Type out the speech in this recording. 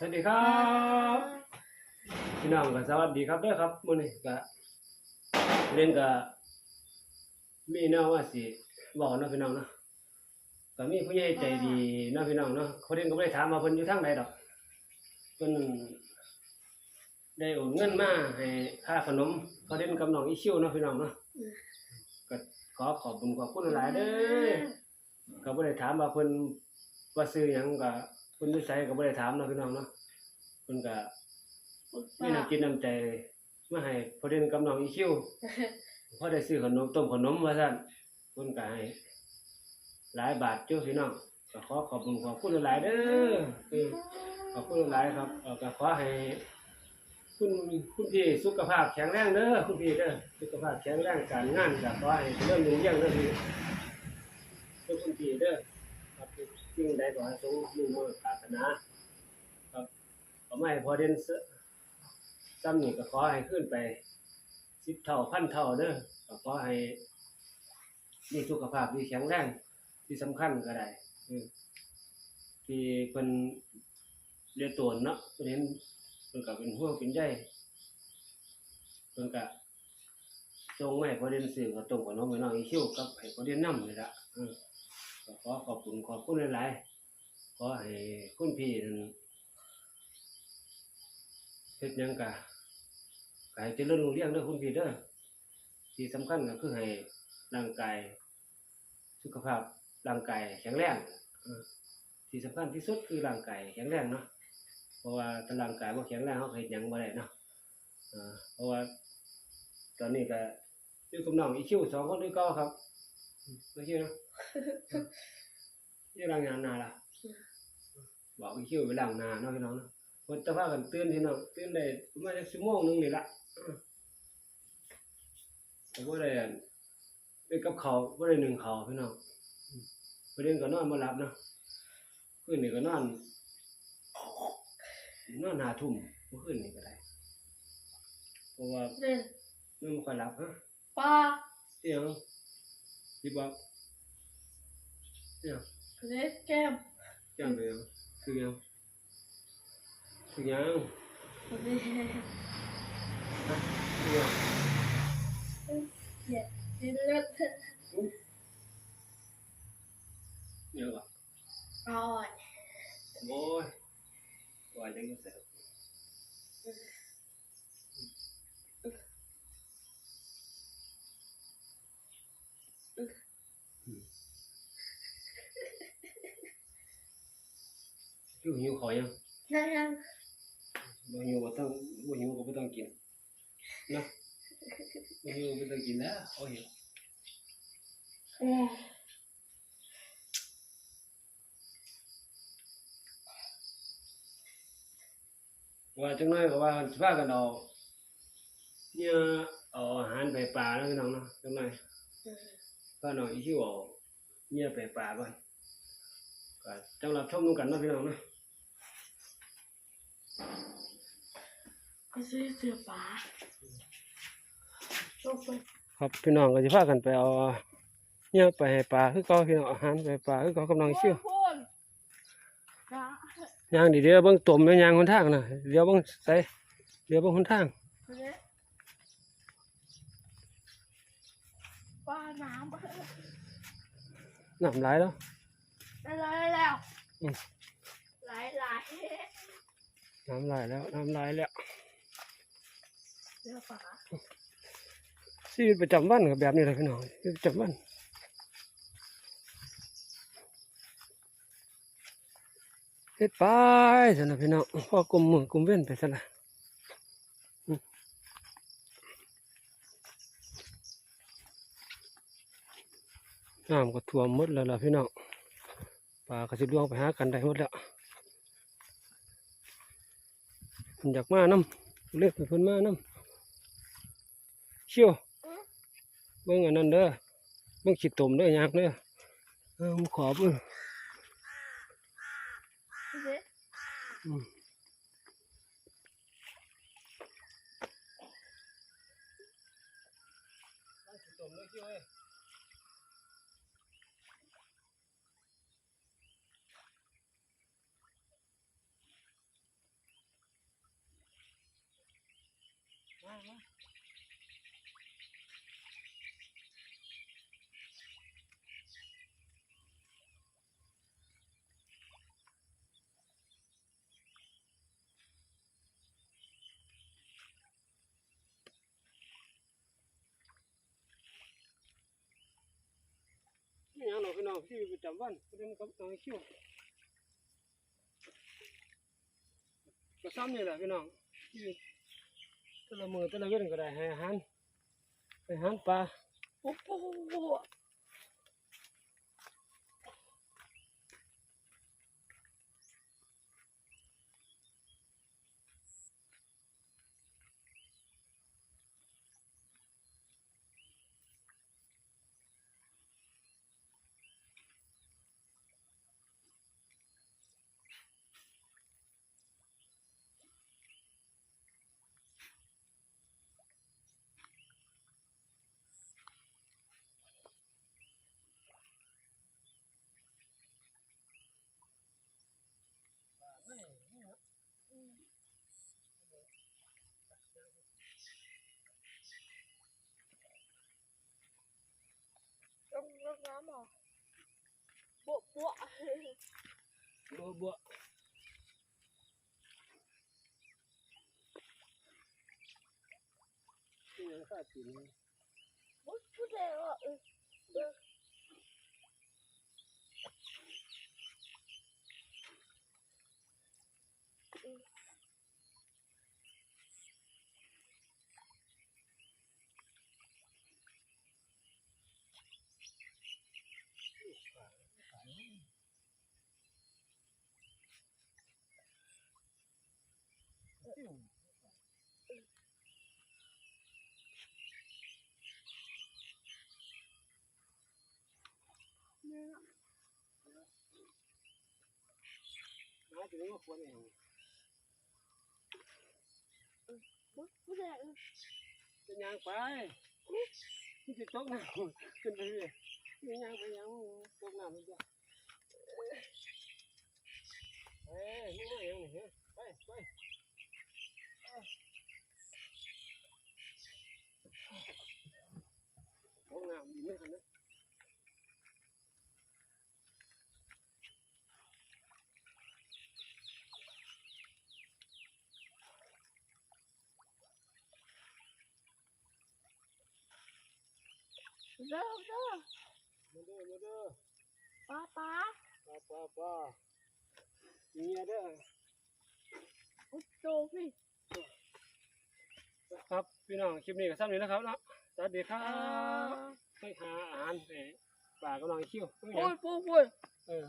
สวัสดีครับพี่น้องก็สวัสดีครับเด้อครับมื้อนี้ก็เล่นก็มีแนวว่าสิบอกเนาะพี่น้องเนาะก็มีผู้ใหญ่ใจดีเนาะพี่น้องเนาะเขาเล่นก็บ่ได้ถามว่าเพิ่นอยู่ทางใดดอกเพิ่นได้โอนเงินมาให้ค่าขนมเขาเล่นกับน้องอีคิวเนาะพี่น้องเนาะก็ขอขอบคุณขอบคุณหลายๆเด้อก็บ่ได้ถามว่าเพิ่นว่าซื้อหยังก็ เพิ่นอยู่ไสก็บ่ได้ถามเนาะพี่น้องเนาะเพิ่นก็มีน้ำจิตน้ำใจมาให้พอเด่นกับน้องอีคิวพอได้ซื้อขนมต้มขนมว่าซั่นเพิ่นก็ให้หลายบาทอยู่พี่น้องก็ขอขอบคุณขอบคุณหลายๆเด้อเออขอบคุณหลายๆครับเอ่อก็ขอให้คุณคุณพี่สุขภาพแข็งแรงเด้อคุณพี่เด้อสุขภาพแข็งแรงการงานก็ขอให้เริ่มรุ่งเรืองเด้อพี่ทุกคนทีเด้อครับ สิ่งใดก็ให้สมมุ่งมั่นปรารถนาครับขอไม่พอเด่นเสซ้ำนี่ก็ขอให้ขึ้นไปสิบเท่าพันเท่าเด้อก็ขอให้มีสุขภาพที่แข็งแรงที่สำคัญก็ได้ที่เพิ่นเรียตัวเนาะเพิ่นเห็นเพิ่นก็เป็นห่วงเป็นใยเพิ่นก็ส่งมาให้พอเด่นซื้อก็ตรงกับน้องไปน้องอีคิวกับให้พอเด่นนำนี่ล่ะอืม ขอขอบคุณขอบคุณหลายๆขอให้คุณพี่นั้นเฮ็ดหยังกะก็ให้เจริญรุ่งเรืองเด้อคุณพี่เด้อที่สำคัญก็คือให้ร่างกาย สุขภาพร่างกายแข็งแรงเออที่สำคัญที่สุดคือร่างกายแข็งแรงเนาะเพราะว่าถ้าร่างกายบ่แข็งแรงเฮาก็เฮ็ดหยังบ่ได้เนาะเออเพราะว่า ตอนนี้ก็อยู่กับน้องอีคิวสองคนด้วยเก่าครับอืมโอเคเนาะ นี่ล้างงานนาล่ะบอกอีคิวไปล้างนาเนาะพี่น้องเนาะคนจะพากันตื่นพี่น้องตื่นได้ประมาณสักชั่วโมงหนึงนี่ละอื้อแต่ว่าได้อันได้กับเขาวบ่ได้หนึ่งเขาวพี่น้องอืมประเด็นก็นอนบ่หลับเนาะคืนนี้ก็นอนนอนหาทุ่มเมื่อคืนนี้ก็ได้เพราะว่าเล่นมันบ่ค่อยหลับฮะปลาเสียงที่บอก เสียงเล่นแก้มจังเลยคือยังคือยังเล่น ฮะคือยัง เนี่ยเล่นเล่น เยอะอะ อร่อย โอ้ยว่าจังเสร็จ หิวหิวขอยังนั่งนั่งบ่หิวก็ต้องบ่หิวก็บ่ต้องกินนะบ่หิวก็บ่ต้องกินนะโอ้ยเออว่าจังน้อยก็ว่าสิพากันเอาเนี่ยเอาอาหารไปปลาแล้วพี่น้องเนาะจังน้อยก็น้องอีคิวเอาเนี่ยไปป่าบ้านก็จังรับชมนูกันเนาะพี่น้องเนาะ ก็ซื้อเสือปลาโชคไปครับพี่น้องก็จะพากันไปเอาเนี่ยไปให้ปลาคือเก่าพี่น้องอาหารไปปลาคือเก่ากำลังชิวพ่นนะย่างดีเดียวเบิ่งตุ่มแม่นย่างหนทางน่ะเดี๋ยวเบิ่งใส่เดี๋ยวเบิ่งหนทางเล่นปลาน้ำน้ำไหลายแล้ว ได้แล้วได้แล้ว อืมไหลไหล น้ำไหลายแล้ว น้ำไหลายแล้วเสือปลาชีวิตประจำวันก็แบบนี้แหละพี่น้องชีวิตประจำวันเฮ็ดไปซั่นน่ะพี่น้องพอกลุ่มมือกลุ่มเว้นไปซั่นล่ะน้ำก็ท่วมหมดแล้วล่ะพี่น้องปลาก็สิล่วงไปหากันได้หมดแล้ว เพิ่นอยากมาน้ำเรียกให้เพิ่นมาน้ำเชี่ยวเบิ่งอันนั้นเด้อเบิ่งขี้ตมเด้อยากเด้อเออมาขอเบิ่งเล่นอืมขี้ตมเลยเชี่ยวเอ้ย มานี่ยังหรอกพี่น้องที่ประจำวันเรื่องกับน้องคิวก็ซ้ำนี่แหละพี่น้องที่ แต่ละมือแต่ละเว้นก็ได้หาอาหารปลาปุ๊บปุ๊บปุ๊บปุ๊บลงลงน้ำเหรอปุ๊บปุ๊บบัวบัวนี่ยังข้าตีนปลยอะเออเออเนี่ยน้าจะไม่มาควรเองปุ๊ บปุ๊บเลยเออจะยาง ไปที่จะตกน้ำขึ้นไปเรื่อยนี่ยางไปยางตกน้ำมันจะเอ้ยนี่มาอย่างนี้ไปไปตกน้ำดีไหมครับเนี่ย เด้อเด้อมาเด้อมาเด้อป้าป้าป้าป้าป้าเมียเด้อปุ๊บโตพี่ครับพี่น้องคลิปนี้ก็ซ้ำนี้นะครับเนาะสวัสดีครัอ่าบไปหาอาหารให้ป่ากับน้องคิวปุ้ยปุ้ยปุ้ยเออ